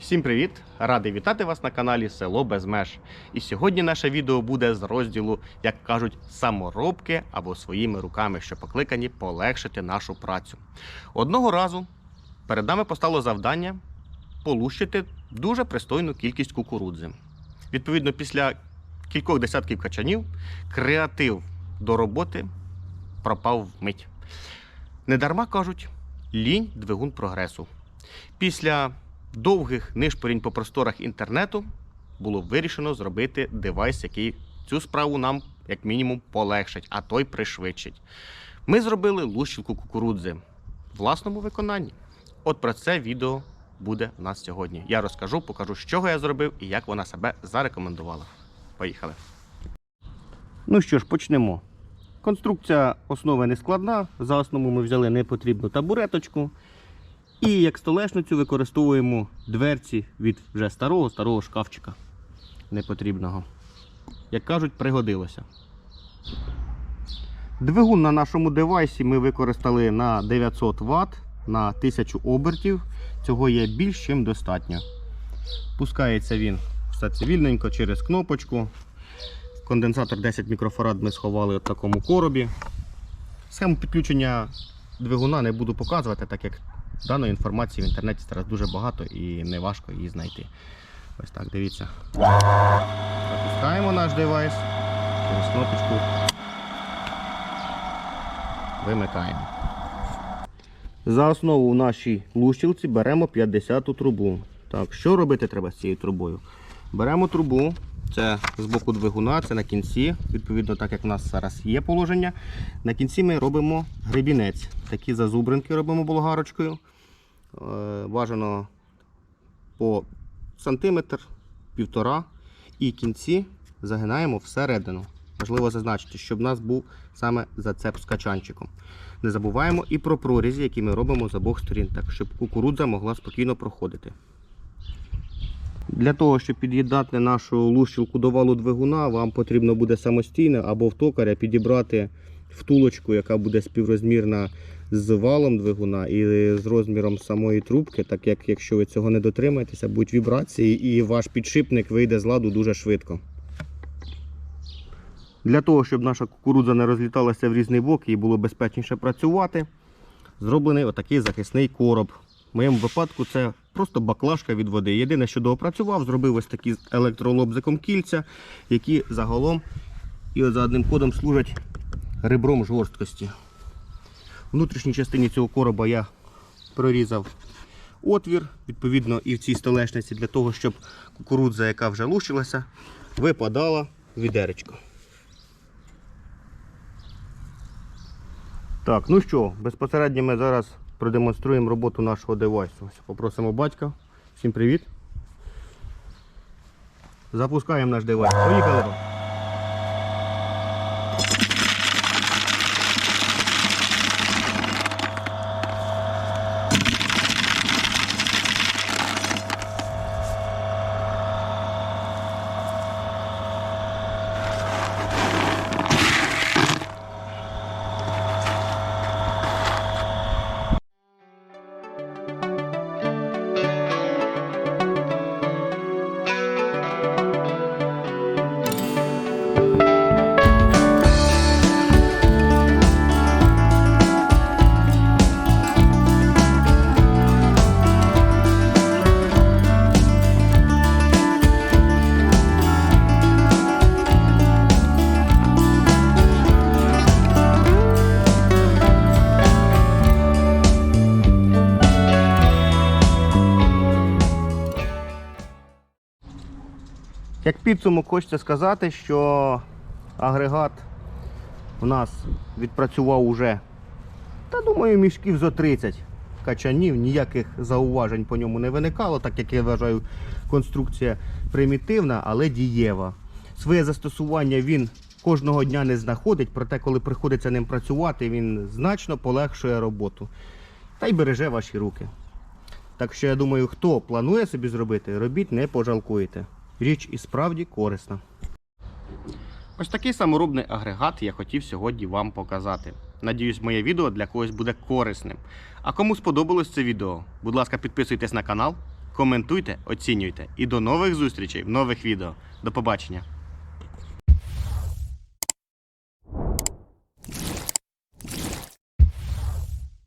Всім привіт! Радий вітати вас на каналі Село Без Меж. І сьогодні наше відео буде з розділу, як кажуть, саморобки або своїми руками, що покликані полегшити нашу працю. Одного разу перед нами постало завдання полущити дуже пристойну кількість кукурудзи. Відповідно, після кількох десятків качанів креатив до роботи пропав вмить. Недарма кажуть, лінь двигун прогресу. Після довгих нишпорінь по просторах інтернету було вирішено зробити девайс, який цю справу нам, як мінімум, полегшить, а то й пришвидшить. Ми зробили лущілку кукурудзи в власному виконанні. От про це відео буде у нас сьогодні. Я розкажу, покажу, з чого я зробив і як вона себе зарекомендувала. Поїхали. Ну що ж, почнемо. Конструкція основи не складна. За основу ми взяли непотрібну табуреточку. І як столешницю використовуємо дверці від вже старого старого шкафчика непотрібного. Як кажуть, пригодилося. Двигун на нашому девайсі ми використали на 900 Вт на 1000 обертів. Цього є більш чим достатньо. Пускається він все цивільненько через кнопочку. Конденсатор 10 мікрофарад ми сховали в такому коробі. Схему підключення двигуна не буду показувати, так як даної інформації в інтернеті зараз дуже багато і не важко її знайти. Ось так, дивіться. Запускаємо наш девайс через кнопочку. Вимикаємо. За основу в нашій лущилці беремо 50-ту трубу. Так, що робити треба з цією трубою? Беремо трубу, це з боку двигуна, це на кінці, відповідно, так як в нас зараз є положення. На кінці ми робимо гребінець. Такі зазубринки робимо болгарочкою. Е, Бажано по сантиметр, півтора. І кінці загинаємо всередину. Важливо зазначити, щоб в нас був саме зацеп з качанчиком. Не забуваємо і про прорізі, які ми робимо з обох сторін, так щоб кукурудза могла спокійно проходити. Для того, щоб під'єднати нашу лущилку до валу двигуна, вам потрібно буде самостійно або в токаря підібрати втулочку, яка буде співрозмірна з валом двигуна і з розміром самої трубки, так як якщо ви цього не дотримаєтеся, будуть вібрації і ваш підшипник вийде з ладу дуже швидко. Для того, щоб наша кукурудза не розліталася в різний бок і було безпечніше працювати, зроблений отакий захисний короб. В моєму випадку це просто баклажка від води. Єдине, що доопрацював, зробив ось такі з електролобзиком кільця, які загалом і за одним кодом служать ребром жорсткості. В внутрішній частині цього короба я прорізав отвір, відповідно, і в цій столешниці для того, щоб кукурудза, яка вже лущилася, випадала в відеречко. Так, ну що, безпосередньо ми зараз продемонструємо роботу нашого девайсу. Ось, Попросимо батька. Всім привіт. Запускаємо наш девайс. Поїхали. Як підсумок хочеться сказати, що агрегат у нас відпрацював уже, та думаю, мішків зо 30 качанів, ніяких зауважень по ньому не виникало, так як я вважаю, конструкція примітивна, але дієва. Своє застосування він кожного дня не знаходить, проте, коли приходиться ним працювати, він значно полегшує роботу та й береже ваші руки. Так що я думаю, хто планує собі зробити, робіть, не пожалкуєте. Річ і справді корисна. Ось такий саморобний агрегат я хотів сьогодні вам показати. Надіюсь, моє відео для когось буде корисним. А кому сподобалось це відео, будь ласка, підписуйтесь на канал, коментуйте, оцінюйте. І до нових зустрічей в нових відео. До побачення!